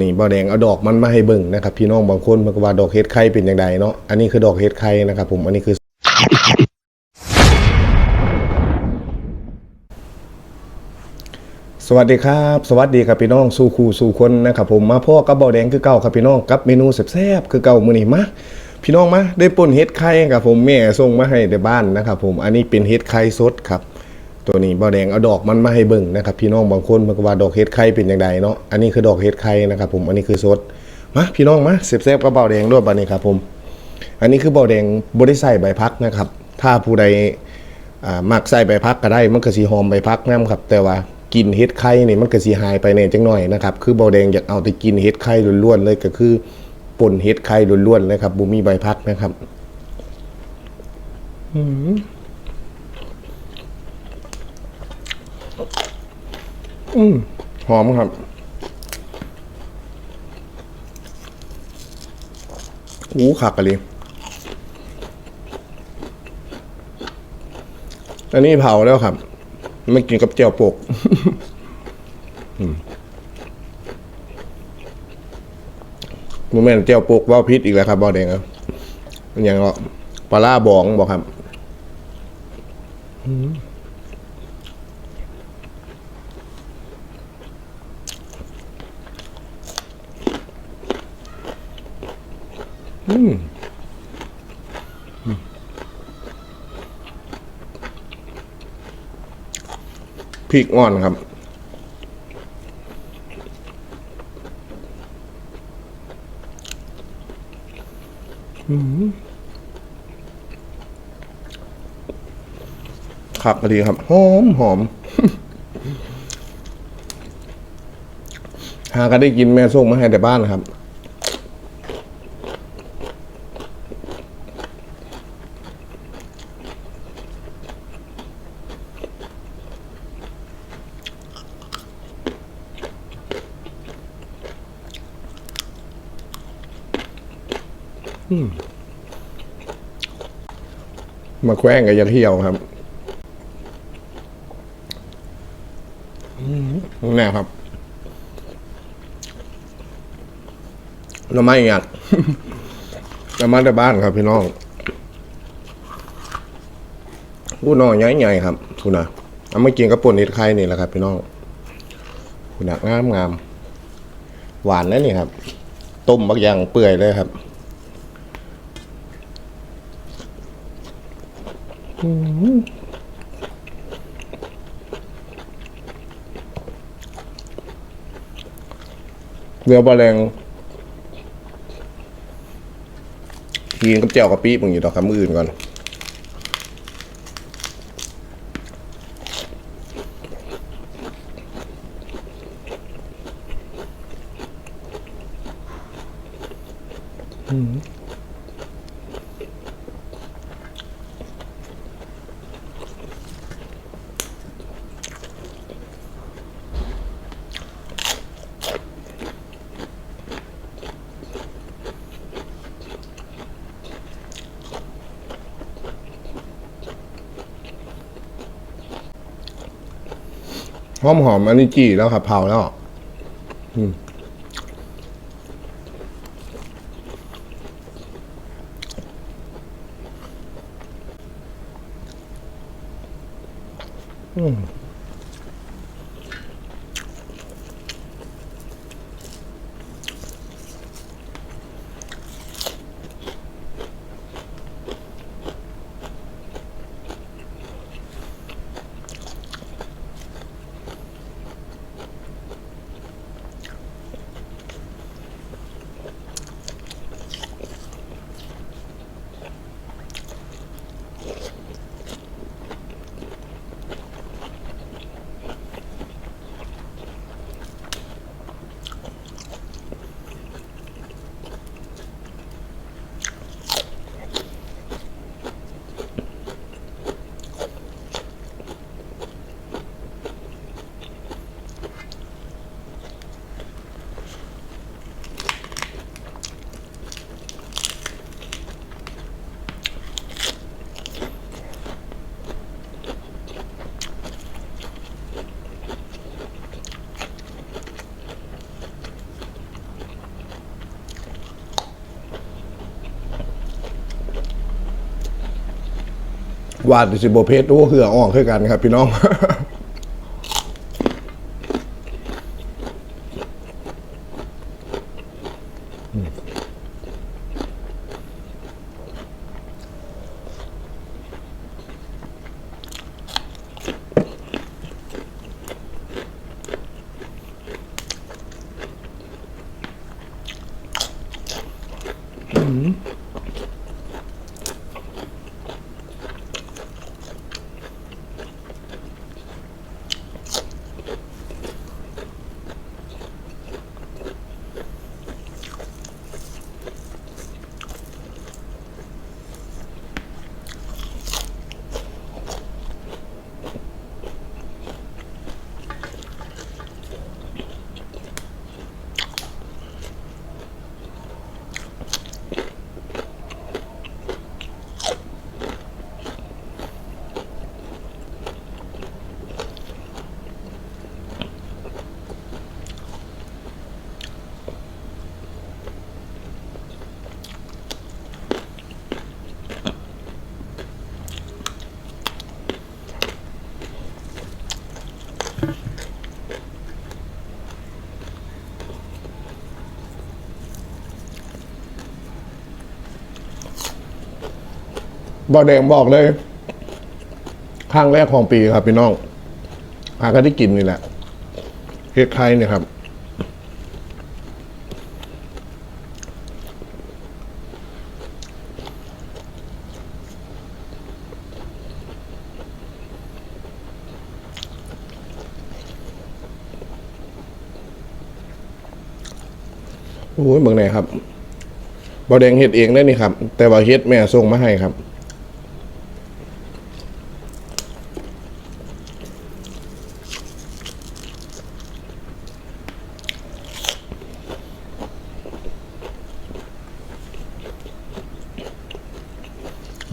นี่บ่อแดงเอาดอกมันมาให้เบิ่งนะครับพี่น้องบางคนมันก็ว่าดอกเฮ็ดไข่เป็นอย่างไรเนาะอันนี้คือดอกเฮ็ดไข่นะครับผมอันนี้คือ สวัสดีครับ สวัสดีครับพี่น้องสู่คู่สู่คนนะครับผมมาพ่อกับบ่อแดงคือเก่าครับพี่น้องกับเมนูแซ่บๆคือเก่ามื้อนี้มาพี่น้องมาได้ป่นเฮ็ดไข่ครับผมแม่ส่งมาให้ในบ้านนะครับผมอันนี้เป็นเฮ็ดไข่สดครับ ตัวนี้บ่อแดงเอาดอกมันมาให้เบิ่งนะครับ พี่น้องบางคนมันก็ว่าดอกเฮ็ดไข่เป็นอย่างไรเนาะอันนี้คือดอกเฮ็ดไข่นะครับ ผมอันนี้คือสดมาพี่น้องมาแซ่บๆกับบ่อแดงด้วยบัดนี้ครับผม อันนี้คือบ่อแดงบ่ได้ใส่ใบพักนะครับ ถ้าผู้ใดอ่ามักใส่ใบพักก็ได้มันก็สิหอมใบพักนํครับ แต่ว่ากินเฮ็ดไข่นี่มันก็สิหายไปแน่จังหน่อยนะครับคือบ่อแดงอยากเอาแต่กินเฮ็ดไข่ล้วนๆเลยก็คือป่นเฮ็ดไข่ล้วนๆเลยครับบ่มีใบพักนะครับ อืม อืมหอมครับ อู้ขักกันเลยอันนี้เผาแล้วครับไม่กินกับเจียวโปกอืมโมเมนต์เจียวโปกว่าพิษอีกแล้วครับบอแดงครับมันอย่างก็ปลาล่าบองบอกครับ อืม อืมพริกอ่อนครับครับดีครับ หอมหอม หาก็ได้กินแม่ส่งมาให้แต่บ้านนะครับ มาแคว้งกับยาเที่ยวครับแน่ครับหน้ำไม้หยัดหน้ำไม้ในบ้านครับพี่น้องอู้น้องใหญ่ๆครับคุณนะเอามากินกับป่นเห็ดไข่นี่แหละครับ พี่น้องคุณนะงามงามหวานนะนี่ครับ ต้มบักอย่างเปื่อยเลยครับ เรือปลาแรงกินกับแจ่วกะปิมึงอยู่ดอคำอื่นก่อนอือ หอมหอมๆอันนี้จีแล้วครับเผาแล้วอืม วาแต่สิบเพชรโอ้เหือออกคือกันครับ พี่น้อง บอแดงบอกเลยครั้งแรกของปีครับพี่น้องอาก็ได้กินนี่แหละเฮ็ดไข่เนี่ยครับ โอ้ยเมืองไหนครับบอแดงเฮ็ดเองได้นี่ครับ แต่ว่าเฮ็ดแม่ส่งมาให้ครับ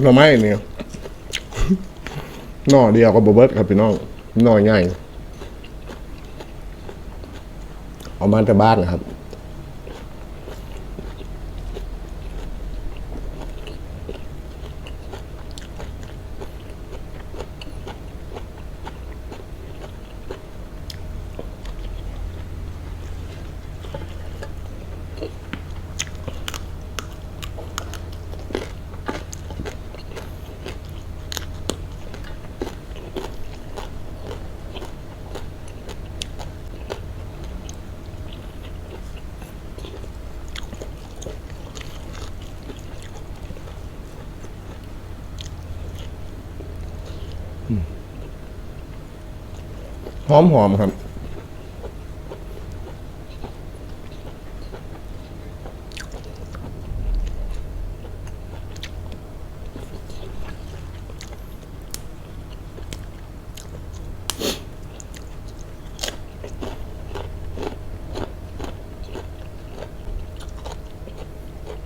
หน่อไม้เนี่ยหน่อเดียวกับบเบิร์ตครับพี่น้องหน่อใหญ่เอามาจากบ้านนะครับ อมหอมครับ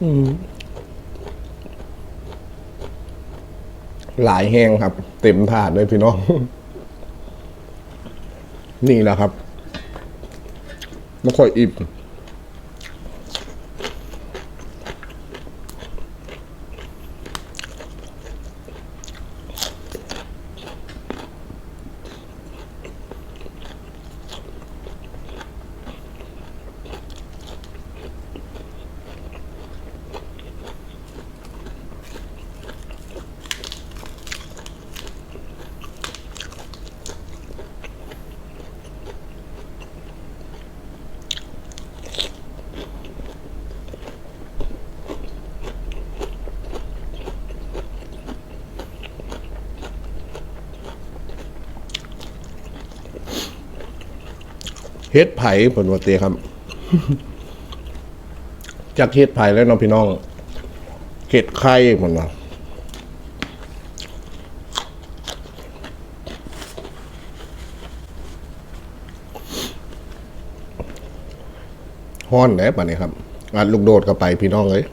อืมหลายแห้งครับ เต็มถาดเลยพี่น้อง นี่แหละครับไม่ค่อยอิ่ม เฮ็ดไผ่ผลวัเตครับ จากเฮ็ดไผ่แล้วน้องพี่น้องเห็ดไข่ผลว่าห้อนแล้วป่ะนี่ครับอัดลูกโดดเข้าไปพี่น้องเลย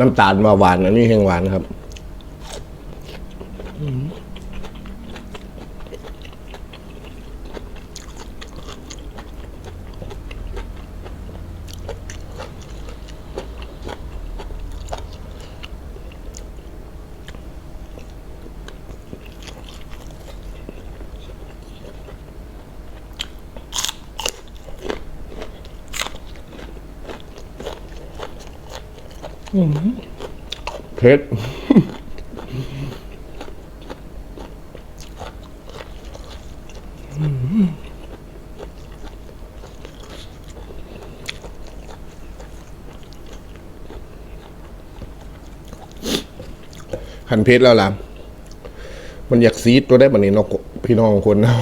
น้ำตาลมาหวานอันนี้แห้งหวานครับ เผ็ดขันเพชรแล้วล่ะ มันอยากซีดตัวได้แบันนี้เนาะพี่น้องคนเนาะ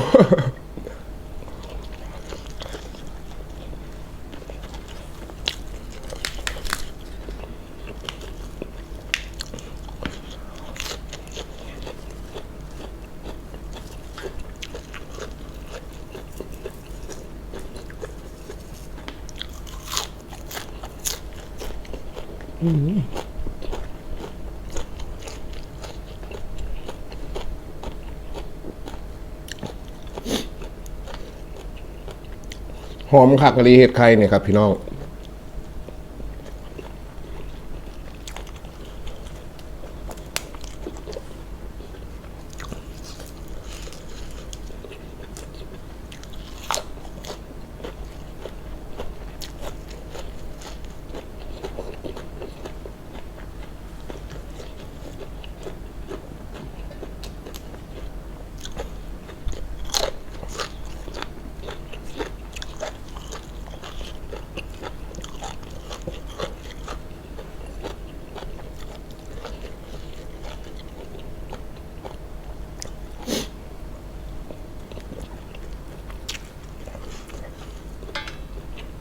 หอมคักกะลีเห็ดไข่เนี่ยครับพี่น้อง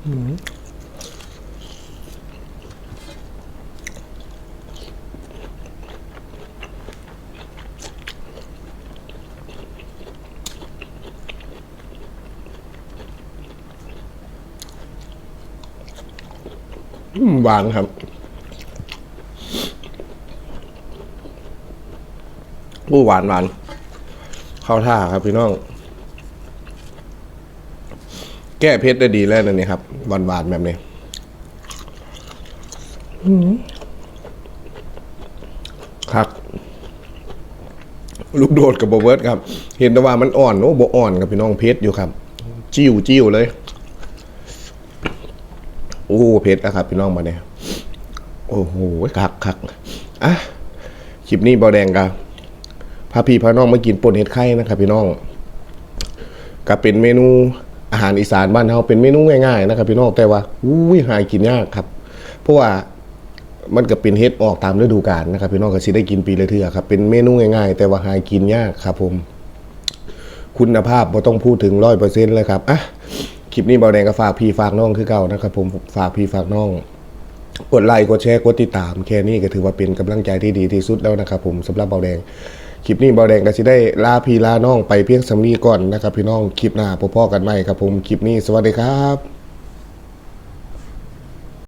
อืม หวานครับอู้หวานหวาน เข้าท่าครับพี่น้อง แก้เพชรได้ดีแล้วนะนี่ครับ หวานหวานแบบนี้ครับลูกโดดกับโบเบิร์ดครับ เห็นแต่ว่ามันอ่อนโอ้โบอ่อนกับพี่น้องเพชรอยู่ครับ จิ้วจิ้วเลย โอ้เพชรนะครับ พี่น้องมาเนี่ยโอ้โหคักคักอะคลิปนี้เบาแดงกับพาพี่พาน้องมากินป่นเห็ดไข่นะครับพี่น้องก็เป็นเมนูอาหารอีสานบ้านเราเป็นเมนูง่ายๆนะครับพี่น้องแต่ว่าอุ้ยหากินยากครับ เพราะว่ามันก็เป็นเห็ดออกตามฤดูกาลนะครับพี่น้องก็สิได้กินปีละเทื่อครับเป็นเมนูง่ายๆ แต่ว่าหากินยากครับผม คุณภาพบ่ต้องพูดถึงร้อยเปอร์เซ็นต์เลยครับอะ ลิปนี้เบาแดงก็ฝากพี่ฝากน้องคือเก่านะครับผมฝากพี่ฝากน้องกดไลค์กดแชร์กดติดตามแค่นี้ก็ถือว่าเป็นกำลังใจที่ดีที่สุดแล้วนะครับผมสำหรับเบาแดงคลิปนี้เบาแดงก็จะได้ลาพี่ลาน้องไปเพียงสำนีก่อนนะครับพี่น้องคลิปหน้าพบพ่อกันใหม่ครับผมคลิปนี้สวัสดีครับ